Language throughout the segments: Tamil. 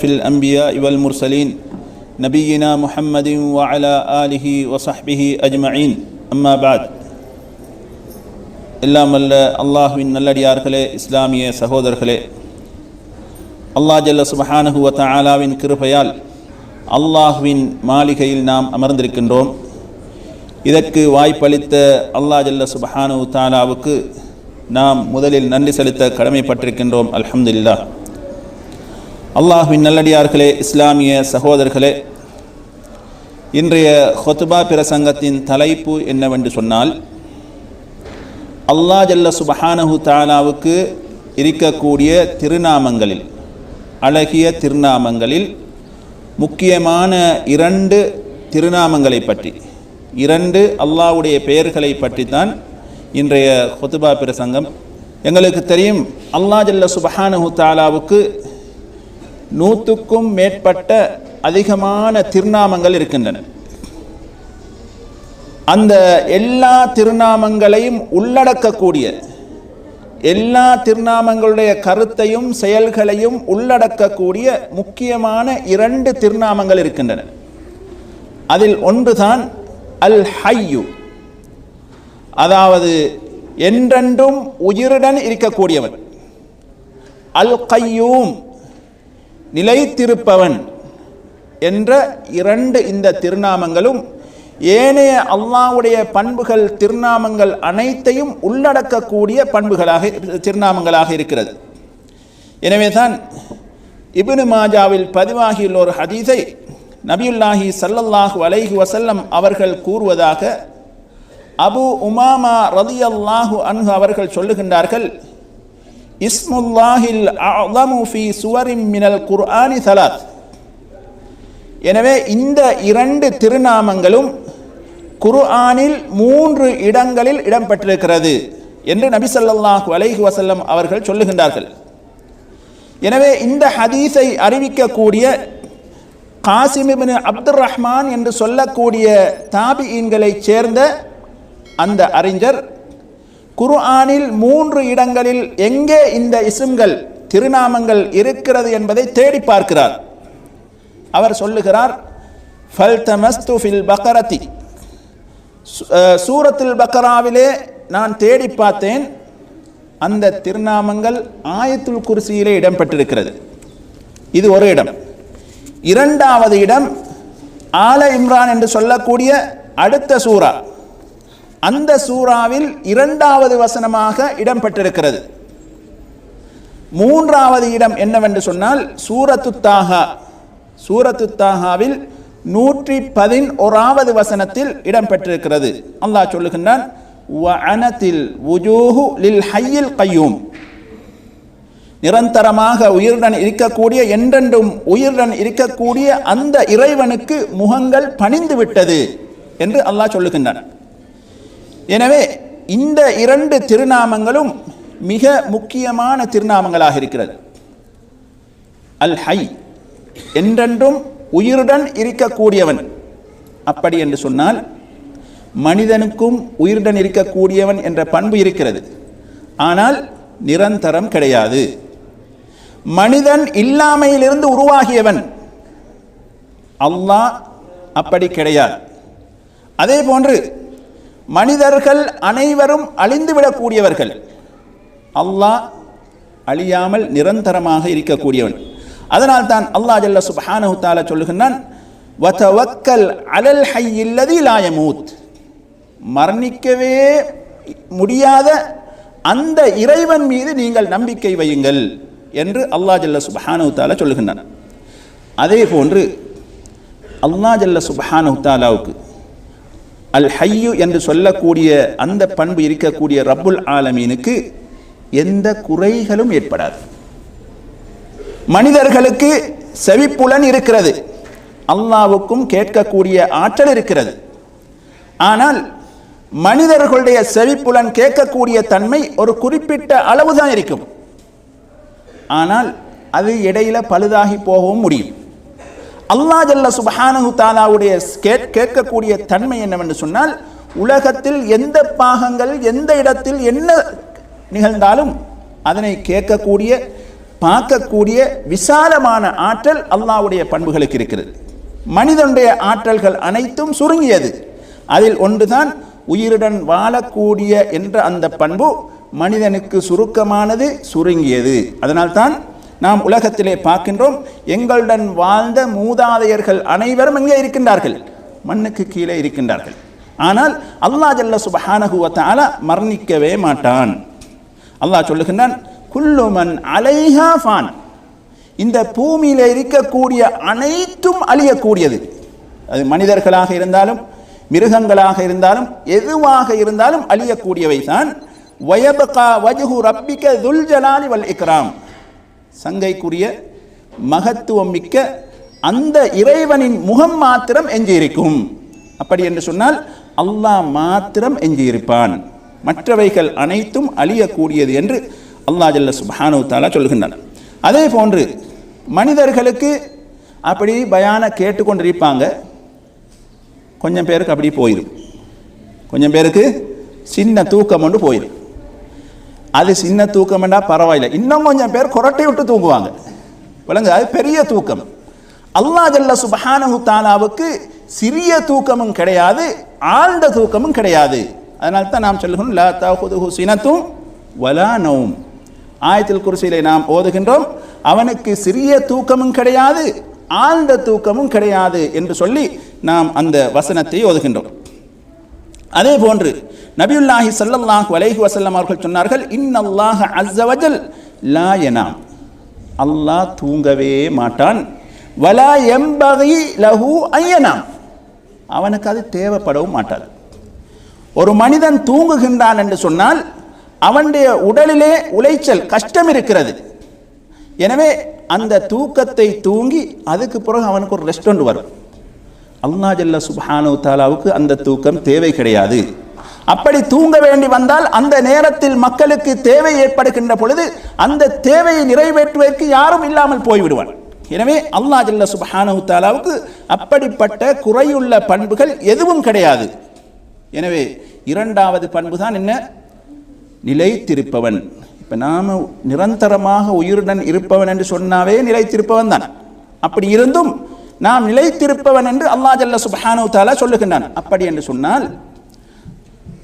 في الأنبياء والمرسلين نبينا محمد وعلى آله وصحبه أجمعين أما بعد எல்லாம் அல்ல அல்லாஹுவின் நல்லடியார்களே இஸ்லாமிய சகோதரர்களே அல்லாஹ் ஜல்ல சுபஹானஹு வ தஆலாவின் கிருபையால் அல்லாஹுவின் மாளிகையில் நாம் அமர்ந்திருக்கின்றோம் இதற்கு வாய்ப்பளித்த அல்லாஹ் ஜல்ல சுபஹானஹு தாலாவுக்கு நாம் முதலில் நன்றி செலுத்த கடமைப்பட்டிருக்கின்றோம் அல்ஹம்துலில்லாஹ் அல்லாஹுவின் நல்லடியார்களே இஸ்லாமிய சகோதரர்களே இன்றைய ஹொத்துபா பிரசங்கத்தின் தலைப்பு என்னவென்று சொன்னால் அல்லாஹ் ஜல்ல சுபஹானஹு தாலாவுக்கு இருக்கக்கூடிய திருநாமங்களில் அழகிய திருநாமங்களில் முக்கியமான இரண்டு திருநாமங்களை பற்றி இரண்டு அல்லாஹ்வுடைய பெயர்களை பற்றி தான் இன்றைய ஹொத்துபா பிரசங்கம். எங்களுக்கு தெரியும் அல்லாஹ் ஜல்ல சுபஹானஹு தாலாவுக்கு நூற்றுக்கும் மேற்பட்ட அதிகமான திருநாமங்கள் இருக்கின்றன. அந்த எல்லா திருநாமங்களையும் உள்ளடக்கக்கூடிய எல்லா திருநாமங்களுடைய கருத்தையும் செயல்களையும் உள்ளடக்கக்கூடிய முக்கியமான இரண்டு திருநாமங்கள் இருக்கின்றன. அதில் ஒன்றுதான் அல் ஹையு அதாவது என்றென்றும் உயிருடன் இருக்கக்கூடியவன். அல் கையூம் நிலைத்திருப்பவன் என்ற இரண்டு இந்த திருநாமங்களும் ஏனைய அல்லாவுடைய பண்புகள் திருநாமங்கள் அனைத்தையும் உள்ளடக்கக்கூடிய பண்புகளாக திருநாமங்களாக இருக்கிறது. எனவே தான் இப்னு மாஜாவில் பதிவாகியுள்ள ஒரு ஹதீஸை நபியுல்லாஹி சல்லல்லாஹு அலைஹி வசல்லம் அவர்கள் கூறுவதாக அபு உமாமா ரலியல்லாஹு அன்ஹு அவர்கள் சொல்லுகின்றார்கள் இஸ்முல்லாஹில் அலமு ஃபி சுவரிம் மினல் குர்ஆனி சலாத். எனவே இந்த இரண்டு திருநாமங்களும் குர்ஆனில் மூன்று இடங்களில் இடம்பெற்றிருக்கிறது என்று நபி சொல்லாஹு அலைஹி வசல்லம் அவர்கள் சொல்லுகின்றார்கள். எனவே இந்த ஹதீஸை அறிவிக்கக்கூடிய காசிமிபின் அப்துர் ரஹ்மான் என்று சொல்லக்கூடிய தாபியின்களைச் சேர்ந்த அந்த அறிஞர் குர்ஆனில் மூன்று இடங்களில் எங்கே இந்த இசும்கள் திருநாமங்கள் இருக்கிறது என்பதை தேடி பார்க்கிறார். அவர் சொல்லுகிறார் ஃபல்தமஸ்து ஃபில் பக்கரத்தி சூரத்தில் பக்கராவிலே நான் தேடி பார்த்தேன் அந்த திருநாமங்கள் ஆயத்துல் குர்சியிலே இடம்பெற்றிருக்கிறது. இது ஒரு இடம். இரண்டாவது இடம் ஆல இம்ரான் என்று சொல்லக்கூடிய அடுத்த சூரா. அந்த சூறாவில் இரண்டாவது வசனமாக இடம்பெற்றிருக்கிறது. மூன்றாவது இடம் என்னவென்று சொன்னால் சூரத்து தாகா சூரத்து தாகாவில் நூற்றி பதினோராவது வசனத்தில் இடம்பெற்றிருக்கிறது. அல்லாஹ் சொல்லுகின்றான் லில் ஹையில் கையூம். நிரந்தரமாக உயிருடன் இருக்கக்கூடிய என்றென்றும் உயிருடன் இருக்கக்கூடிய அந்த இறைவனுக்கு முகங்கள் பணிந்து விட்டது என்று அல்லாஹ் சொல்லுகின்றான். எனவே இந்த இரண்டு திருநாமங்களும் மிக முக்கியமான திருநாமங்களாக இருக்கிறது. அல் ஹை என்றென்றும் உயிருடன் இருக்கக்கூடியவன். அப்படி என்று சொன்னால் மனிதனுக்கும் உயிருடன் இருக்கக்கூடியவன் என்ற பண்பு இருக்கிறது. ஆனால் நிரந்தரம் கிடையாது. மனிதன் இல்லாமையிலிருந்து உருவாகியவன். அல்லாஹ் அப்படி கிடையாது. அதே போன்று மனிதர்கள் அனைவரும் அழிந்துவிடக்கூடியவர்கள். அல்லாஹ் அழியாமல் நிரந்தரமாக இருக்கக்கூடியவன். அதனால் தான் அல்லாஹ் ஜல்ல சுபஹானஹு தாலா சொல்லுகின்றான் வதவக்கல் அலல் ஹையில்லதி லாயமூத் மரணிக்கவே முடியாத அந்த இறைவன் மீது நீங்கள் நம்பிக்கை வையுங்கள் என்று அல்லா ஜல்ல சுபஹானஹு தாலா அதே போன்று அல்லா ஜல்ல சுபஹானஹு தாலாவுக்கு அல் ஹையு என்று சொல்லக்கூடிய அந்த பண்பு இருக்கக்கூடிய ரப்புல் ஆலமீனுக்கு எந்த குறைகளும் ஏற்படாது. மனிதர்களுக்கு செவிப்புலன் இருக்கிறது. அல்லாவுக்கும் கேட்கக்கூடிய ஆற்றல் இருக்கிறது. ஆனால் மனிதர்களுடைய செவிப்புலன் கேட்கக்கூடிய தன்மை ஒரு குறிப்பிட்ட அளவு தான் இருக்கும். ஆனால் அது இடையில பழுதாகி போகவும் முடியும். அல்லா ஜல்ல சுபஹானு தாலாவுடைய கேட்கக்கூடிய தன்மை என்னவென்று சொன்னால் உலகத்தில் எந்த பாகங்கள் எந்த இடத்தில் என்ன நிகழ்ந்தாலும் அதனை கேட்கக்கூடிய பார்க்கக்கூடிய விசாலமான ஆற்றல் அல்லாவுடைய பண்புகளுக்கு இருக்கிறது. மனிதனுடைய ஆற்றல்கள் அனைத்தும் சுருங்கியது. அதில் ஒன்றுதான் உயிருடன் வாழக்கூடிய என்ற அந்த பண்பு மனிதனுக்கு சுருக்கமானது சுருங்கியது. அதனால்தான் நாம் உலகத்திலே பார்க்கின்றோம் எங்களுடன் வாழ்ந்த மூதாதையர்கள் அனைவரும் எங்கே இருக்கின்றார்கள். மண்ணுக்கு கீழே இருக்கின்றார்கள். ஆனால் அல்லாஹ் ஜல்ல சுபஹானகுவத்தால மரணிக்கவே மாட்டான். அல்லாஹ் சொல்லுகின்றான் குல்லுமன் அலைஹா ஃபான். இந்த பூமியில் இருக்கக்கூடிய அனைத்தும் அழியக்கூடியது. அது மனிதர்களாக இருந்தாலும் மிருகங்களாக இருந்தாலும் எதுவாக இருந்தாலும் அழியக்கூடியவை தான் வயபகா வஜுஹு ரப்பிக்க துல் ஜலாலி வல் இக்ராம். சங்கைக்குரிய மகத்துவம் மிக்க அந்த இறைவனின் முகம் மாத்திரம் எஞ்சியிருக்கும். அப்படி என்று சொன்னால் அல்லாஹ் மாத்திரம் எஞ்சியிருப்பான். மற்றவைகள் அனைத்தும் அழியக்கூடியது என்று அல்லாஹ் ஜல்ல சுபானு தாலா சொல்கின்றான். அதே போன்று மனிதர்களுக்கு அப்படி பயான கேட்டுக்கொண்டிருப்பாங்க கொஞ்சம் பேருக்கு அப்படி போயிடும் கொஞ்சம் பேருக்கு சின்ன தூக்கம் ஒன்று போயிடும் அது சின்ன தூக்கம்னா பரவாயில்ல. இன்னும் கொஞ்சம் பேர் குரட்டை விட்டு தூங்குவாங்க. விளங்கு அது பெரிய தூக்கம். அல்லா ஜல்ல சுபஹானஹு தாலாவுக்கு சிறிய தூக்கமும் கிடையாது ஆழ்ந்த தூக்கமும் கிடையாது. அதனால தான் நாம் சொல்லுகிறோம் லா தஹுதுஹு சினத்தும் வலா நௌம். ஆயத்தில் குருசியிலே நாம் ஓதுகின்றோம் அவனுக்கு சிறிய தூக்கமும் கிடையாது ஆழ்ந்த தூக்கமும் கிடையாது என்று சொல்லி நாம் அந்த வசனத்தை ஓதுகின்றோம். அதே போன்று நபியுல்லாஹி ஸல்லல்லாஹு அலைஹி வசல்லம் அவர்கள் சொன்னார்கள் இன்னல்லாஹ அஸ்ஸ லா எனாம் அல்லாஹ் தூங்கவே மாட்டான். வலா எம்பகி லஹு ஐயனாம் அவனுக்கு அது தேவைப்படவும் மாட்டாது. ஒரு மனிதன் தூங்குகின்றான் என்று சொன்னால் அவனுடைய உடலிலே உளைச்சல் கஷ்டம் இருக்கிறது. எனவே அந்த தூக்கத்தை தூங்கி அதுக்கு பிறகு அவனுக்கு ஒரு ரெஸ்டாரண்ட் வரும். அல்லா ஜல்ல சுபானு தாலாவுக்கு அந்த தூக்கம் தேவை கிடையாது. அப்படி தூங்க வேண்டி வந்தால் அந்த நேரத்தில் மக்களுக்கு தேவை ஏற்படுகின்ற பொழுது அந்த தேவையை நிறைவேற்றுவதற்கு யாரும் இல்லாமல் போய்விடுவான் எனவே அல்லா ஜல்ல சுப்ஹானு தாலாவுக்கு அப்படிப்பட்ட குறையுள்ள பண்புகள் எதுவும் கிடையாது. எனவே இரண்டாவது பண்பு தான் என்ன? நிலைத்திருப்பவன். இப்போ நாம் நிரந்தரமாக உயிருடன் இருப்பவன் என்று சொன்னாவே நிலைத்திருப்பவன் தான் அப்படி இருந்தும் நாம் நிலைத்திருப்பவன் என்று அல்லாஹ் ஜல்ல சுபஹானு தாலா சொல்லுகின்றான். அப்படி என்று சொன்னால்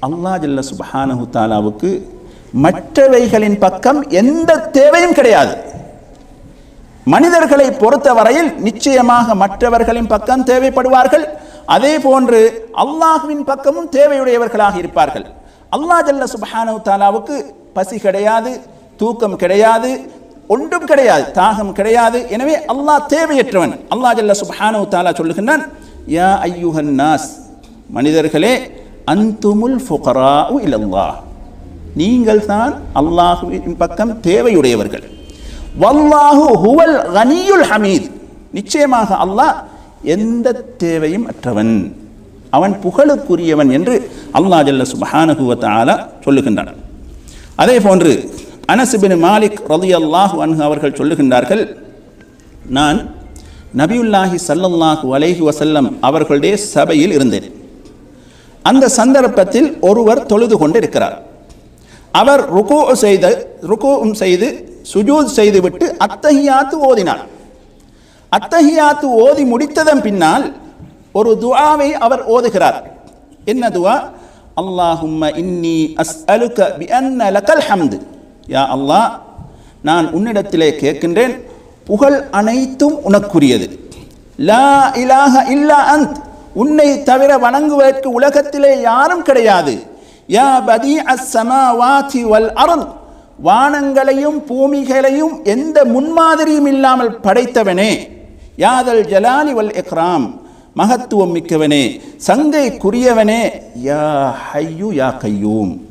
அல்லாஹ் ஜல்ல சுபஹானு தாலாவுக்கு மற்றவைகளின் பக்கம் எந்த தேவையும் கிடையாது. மனிதர்களை பொறுத்தவரையில் நிச்சயமாக மற்றவர்களின் பக்கம் தேவைப்படுவார்கள். அதே போன்று அல்லாஹ்வின் பக்கமும் தேவையுடையவர்களாக இருப்பார்கள். அல்லாஹ் ஜல்ல சுபஹானு தாலாவுக்கு பசி கிடையாது தூக்கம் கிடையாது ஒன்றும் கிடையாது தாகம் கிடையாது. எனவே அல்லாஹ் தேவையற்றவன். அல்லாஹ் ஜல்ல சுபஹானு தாலா சொல்லுகின்றான் யா ஐயுஹன் நாஸ் மனிதர்களே அந்துமுல் ஃபுகரா இல்லல்லா நீங்கள் தான் அல்லாஹுவின் பக்கம் தேவையுடையவர்கள். வல்லாஹு ஹுவல் கனியுல் ஹமீத். நிச்சயமாக அல்லாஹ் எந்த தேவையும் அற்றவன். அவன் புகழுக்குரியவன் என்று அல்லாஹ் ஜல்ல சுப்ஹானஹு வ சொல்லுகின்றான். அதே போன்று அனசுபின் மாலிக் மாலிக் ரலியல்லாஹு அன்ஹு அவர்கள் சொல்லுகின்றார்கள் நான் நபியுல்லாஹி சல்லல்லாஹு அலைஹி வசல்லம் அவர்களுடைய சபையில் இருந்தேன். அந்த சந்தர்ப்பத்தில் ஒருவர் தொழுது கொண்டு இருக்கிறார் அவர் ருகோ செய்த ருகோவும் செய்து சுஜூத் செய்துவிட்டு அத்தஹியாத்து ஓதினார். அத்தஹியாத்து ஓதி முடித்ததன் பின்னால் ஒரு துவாவை அவர் ஓதுகிறார். என்ன துவா அல்லாஹும்ம இன்னி அஸ்அலுக பிஅன்ன லக்கல் ஹம்து. யா அல்லாஹ் நான் உன்னிடத்திலே கேட்கின்றேன் புகழ் அனைத்தும் உனக்குரியது. லா இலாக இல்லா அந்த் உன்னை தவிர வணங்குவதற்கு உலகத்திலே யாரும் கிடையாது. யா பதி அஸ் வல் அருள் வானங்களையும் பூமிகளையும் எந்த முன்மாதிரியும் இல்லாமல் படைத்தவனே. யாதல் ஜலாலி வல் எக்ராம் மகத்துவம் மிக்கவனே சங்கைக்குரியவனே. யா ஹையு யா கையூம்.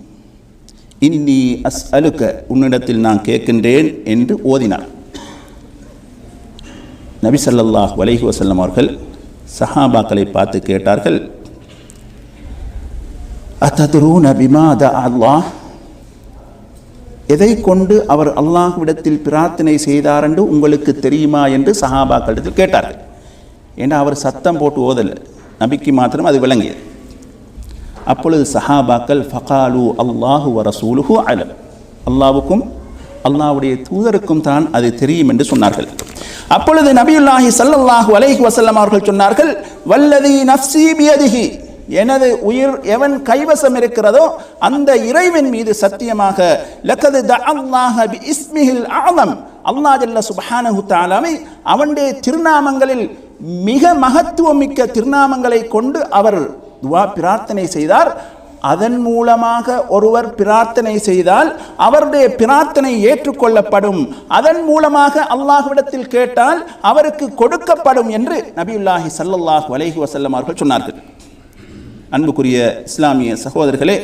இன்னி அஸ் அலுக்க உன்னிடத்தில் நான் கேட்கின்றேன் என்று ஓதினார். நபி சல்லாஹ் அலைஹி வசல்லம் அவர்கள் சஹாபாக்களை பார்த்து கேட்டார்கள் அத்ததுரூன பிமாத அல்லாஹ்? எதை கொண்டு அவர் அல்லாஹ்விடத்தில் பிரார்த்தனை செய்தார் என்று உங்களுக்கு தெரியுமா? என்று சஹாபாக்களிடத்தில் கேட்டார்கள். ஏன்னா அவர் சத்தம் போட்டு ஓதல. நபிக்கு மாத்திரம் அது விளங்கியது. அப்பொழுது சஹாபாக்கள் ஃபகாலு அல்லாஹு வ ரசூலுஹு அலம். அல்லாவுக்கும் அல்லாவுடைய தூதருக்கும் தான் அது தெரியும் என்று சொன்னார்கள். அப்பொழுது நபியுல்லாஹி சல்லல்லாஹு அலைஹி வசல்லம் அவர்கள் சொன்னார்கள் வல்லதி நஃப்சி பியதிஹி. எனது உயிர் எவன் கைவசம் இருக்கிறதோ அந்த இறைவன் மீது சத்தியமாக லக்கது தஅல்லாஹ பி இஸ்மிஹில் ஆலம் அல்லாஹ் ஜல்ல சுபஹானஹு தஆலாவை அவனுடைய திருநாமங்களில் மிக மகத்துவமிக்க திருநாமங்களை கொண்டு அவர் துவா பிரார்த்தனை செய்தார். அதன் மூலமாக ஒருவர் பிரார்த்தனை செய்தால் அவருடைய பிரார்த்தனை ஏற்றுக்கொள்ளப்படும். அதன் மூலமாக அல்லாஹ்விடத்தில் கேட்டால் அவருக்கு கொடுக்கப்படும் என்று நபியுல்லாஹி ஸல்லல்லாஹு வலைஹி வசல்லம் அவர்கள் சொன்னார்கள். அன்புக்குரிய இஸ்லாமிய சகோதரர்களே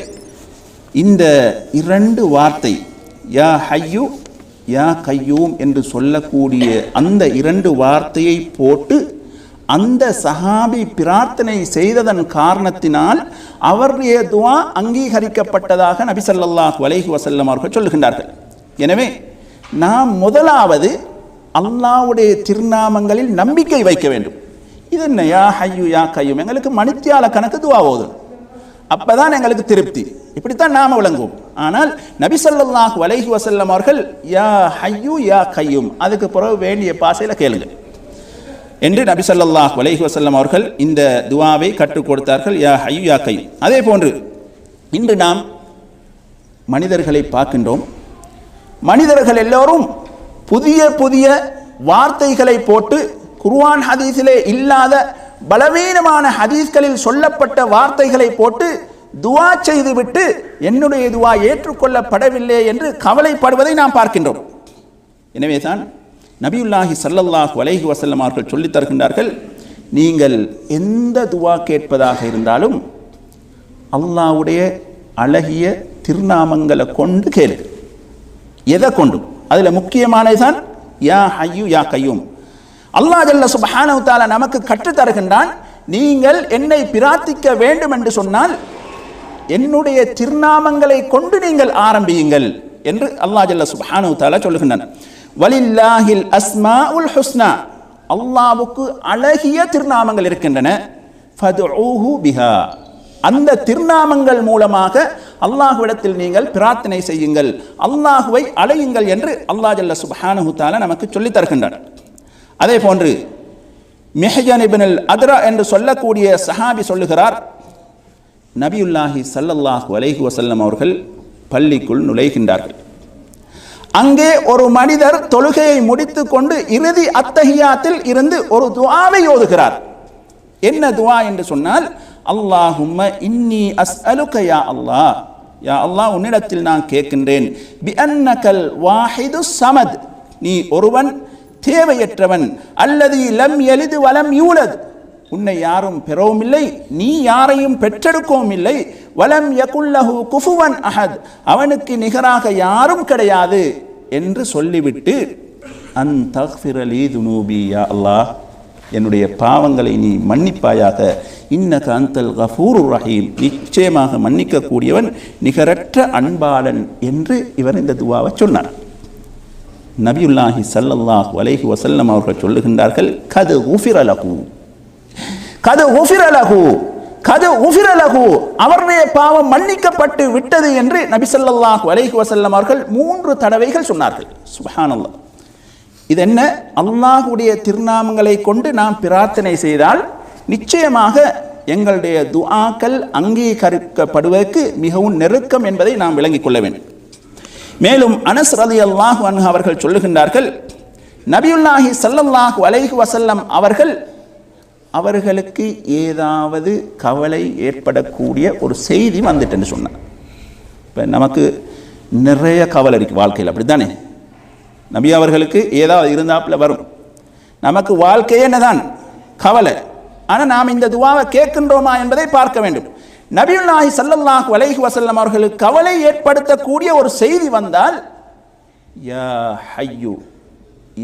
இந்த இரண்டு வார்த்தை யா ஹையு யா கையூம் என்று சொல்லக்கூடிய அந்த இரண்டு வார்த்தையை போட்டு அந்த சஹாபி பிரார்த்தனை செய்ததன் காரணத்தினால் அவருடைய துவா அங்கீகரிக்கப்பட்டதாக நபிசல்லாஹ் வலைஹி வசல்லம் அவர்கள் சொல்லுகின்றார்கள். எனவே நாம் முதலாவது அல்லாவுடைய திருநாமங்களில் நம்பிக்கை வைக்க வேண்டும். இது என்ன? யா ஹையு யா கையும். எங்களுக்கு மணித்தியால கணக்கு துவா ஓதும். அப்பதான் எங்களுக்கு திருப்தி. இப்படித்தான் நாம விளங்குவோம். ஆனால் நபி ஸல்லல்லாஹு அலைஹி அவர்கள் யா ஹையு யா கையும் அதுக்கு பிறகு வேண்டிய பாசையில் கேளுங்கள். என்று நபி ஸல்லல்லாஹு வலைஹி வசல்லம் அவர்கள் இந்த துவாவை கற்றுக் கொடுத்தார்கள் யா ஹையு யா கையும். அதே போன்று இன்று நாம் மனிதர்களை பார்க்கின்றோம். மனிதர்கள் எல்லோரும் புதிய புதிய வார்த்தைகளை போட்டு குர்வான் ஹதீஸிலே இல்லாத பலவீனமான ஹதீஸ்களில் சொல்லப்பட்ட வார்த்தைகளை போட்டு துவா செய்துவிட்டு என்னுடைய துவா ஏற்றுக்கொள்ளப்படவில்லை என்று கவலைப்படுவதை நாம் பார்க்கின்றோம். எனவே தான் நபியுல்லாஹி சல்லல்லாஹ் அலைஹி வசல்லம் அவர்கள் சொல்லித் தருகின்றார்கள் நீங்கள் எந்த துவா கேட்பதாக இருந்தாலும் அல்லாஹ்வுடைய அழகிய திருநாமங்களை கொண்டு கேளு. எதை கொண்டும் அதில் முக்கியமானதுதான் யா ஹையு யா கையும். அல்லாஹ் ஜல்ல சுப்ஹானஹு நமக்கு கற்றுத் தருகின்றான் நீங்கள் என்னை பிரார்த்திக்க வேண்டும் என்று சொன்னால் என்னுடைய திருநாமங்களை கொண்டு நீங்கள் ஆரம்பியுங்கள் என்று அல்லாஹ் ஜல்ல சுப்ஹானஹு தஆலா வலில்லாஹில் அஸ்மாஉல் ஹுஸ்னா. அல்லாவுக்கு அழகிய திருநாமங்கள் இருக்கின்றன. பிஹா. அந்த திருநாமங்கள் மூலமாக அல்லாஹுவிடத்தில் நீங்கள் பிரார்த்தனை செய்யுங்கள். அல்லாஹுவை அழையுங்கள் என்று அல்லாஹ் ஜல்ல சுப்ஹானஹு நமக்கு சொல்லித் தருகின்றனர் அதே போன்று மெஹஜனிபினல் அதரா அத்ரா என்று சொல்லக்கூடிய சஹாபி சொல்லுகிறார் நபியுல்லாஹி சல்லல்லாஹு அலைஹி வசல்லம் அவர்கள் பள்ளிக்குள் நுழைகின்றார்கள். அங்கே ஒரு மனிதர் தொழுகையை முடித்துக் கொண்டு இறுதி அத்தஹியாத்தில் இருந்து ஒரு துவாவை ஓதுகிறார். என்ன துவா என்று சொன்னால் அல்லாஹும்ம இன்னி அஸ்அலுக யா அல்லாஹ். யா அல்லாஹ் உன்னிடத்தில் நான் கேட்கின்றேன். பி அன்னகல் வாஹிது சமத். நீ ஒருவன் தேவையற்றவன். அல்லது லம் எளிது வலம் யூலது. உன்னை யாரும் பெறவும் இல்லை நீ யாரையும் பெற்றெடுக்கவும் இல்லை வலம் யகுல்லஹு குஃபுவன் அஹத். அவனுக்கு நிகராக யாரும் கிடையாது என்று சொல்லிவிட்டு அன் துனூபி யா அல்லாஹ் என்னுடைய பாவங்களை நீ மன்னிப்பாயாக. இன்னக அந்தல் கஃபூர் ரஹீம். நிச்சயமாக மன்னிக்கக்கூடியவன் நிகரற்ற அன்பாளன் என்று இவர் இந்த துவாவை சொன்னார். நபியுல்லாஹி சல்லல்லாஹ் வலைஹி வசல்லம் அவர்கள் சொல்லுகின்றார்கள் கது உஃபிரலகு கது உஃபிரலகு கது உஃபிரலகு அவருடைய பாவம் மன்னிக்கப்பட்டு விட்டது என்று நபி ஸல்லல்லாஹு அலைஹி வசல்லம் அவர்கள் மூன்று தடவைகள் சொன்னார்கள். சுப்ஹானல்லாஹ் இது என்ன அல்லாஹ்வுடைய திருநாமங்களை கொண்டு நாம் பிரார்த்தனை செய்தால் நிச்சயமாக எங்களுடைய துஆக்கள் அங்கீகரிக்கப்படுவதற்கு மிகவும் நெருக்கம் என்பதை நாம் விளங்கிக் கொள்ள வேண்டும். மேலும் அனஸ் ரதி அல்லாஹு அன்ஹு அவர்கள் சொல்லுகின்றார்கள் நபியுல்லாஹி ஸல்லல்லாஹு அலைஹு வசல்லம் அவர்கள் அவர்களுக்கு ஏதாவது கவலை ஏற்படக்கூடிய ஒரு செய்தி வந்துட்டுன்னு சொன்னார் இப்போ நமக்கு நிறைய கவலை இருக்குது வாழ்க்கையில் அப்படி தானே நபி அவர்களுக்கு ஏதாவது இருந்தாப்புல வரும். நமக்கு வாழ்க்கையே என்னதான்? கவலை. ஆனால் நாம் இந்த துவாவை கேட்கின்றோமா என்பதை பார்க்க வேண்டும். நபியுல்லாஹி சல்லல்லாஹ் அலைஹி வசல்லம் அவர்களுக்கு கவலை ஏற்படுத்தக்கூடிய ஒரு செய்தி வந்தால் யா ஹையூ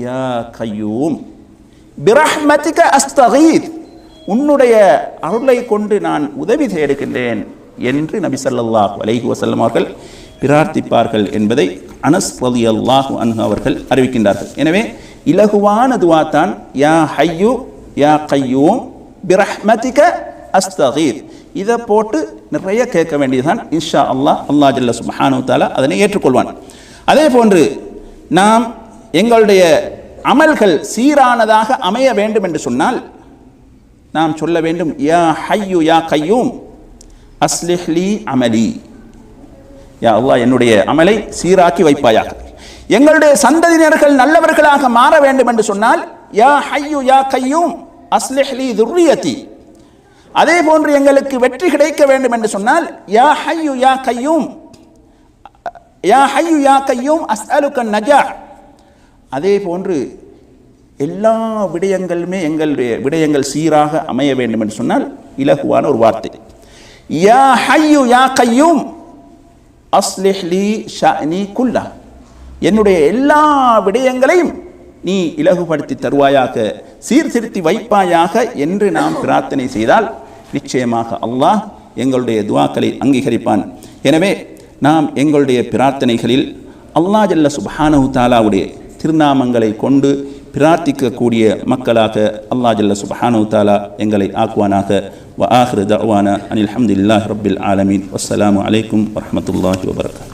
யா கையூம் பிரஹ்மதிக அஸ்தகீத். உன்னுடைய அருளை கொண்டு நான் உதவி தேடுகின்றேன் என்று நபி சல்லாஹ் அலைஹி வசல்லம் அவர்கள் பிரார்த்திப்பார்கள் என்பதை அனஸ் ரலியல்லாஹு அன்ஹு அவர்கள் அறிவிக்கின்றார்கள். எனவே இலகுவான துவா தான் யா ஹையூ யா கையூம் பிரஹ்மதிக அஸ்தகீர். இதை போட்டு நிறைய கேட்க வேண்டியதுதான் இன்ஷா அல்லாஹ் அல்லாஹ் ஜல்ல சுபஹானு தாலா அதனை ஏற்றுக்கொள்வான். அதே போன்று நாம் எங்களுடைய அமல்கள் சீரானதாக அமைய வேண்டும் என்று சொன்னால் நாம் சொல்ல வேண்டும் யா ஹையு யா கையூம் அஸ்லிஹ்லி அமலி. யா அல்லா என்னுடைய அமலை சீராக்கி வைப்பாயாக. எங்களுடைய சந்ததியினர்கள் நல்லவர்களாக மாற வேண்டும் என்று சொன்னால் யா ஹையு யா கையூம் அஸ்லிஹ்லி துர்ரியதி அதே போன்று எங்களுக்கு வெற்றி கிடைக்க வேண்டும் என்று சொன்னால் யா ஹையு யா கையூம் யா ஹையு யா கையூம் அஸ்அலுக்க நஜா. அதே போன்று எல்லா விடயங்களுமே எங்களுடைய விடயங்கள் சீராக அமைய வேண்டும் என்று சொன்னால் இலகுவான ஒரு வார்த்தை. யா ஹையு யா கையும் அஸ்லிஹ்லி ஷானி குல்லா. என்னுடைய எல்லா விடயங்களையும் நீ இலகுபடுத்தி தருவாயாக சீர்திருத்தி வைப்பாயாக என்று நாம் பிரார்த்தனை செய்தால் நிச்சயமாக அல்லாஹ் எங்களுடைய துவாக்களை அங்கீகரிப்பான். எனவே நாம் எங்களுடைய பிரார்த்தனைகளில் அல்லாஹ் ஜல்ல சுப்ஹானஹு தாலாவுடைய திருநாமங்களை கொண்டு பிரார்த்திக்கக்கூடிய மக்களாக அல்லாஹ் ஜல்ல சுப்ஹானஹு தாலா எங்களை ஆக்குவானாக வ ஆஹிரு தஅவானா அனில் ஹம்துலில்லாஹி ரப்பில் ஆலமீன் வஸ்ஸலாமு அலைக்கும் வரஹ்மத்துல்லாஹி வபரகாத்துஹு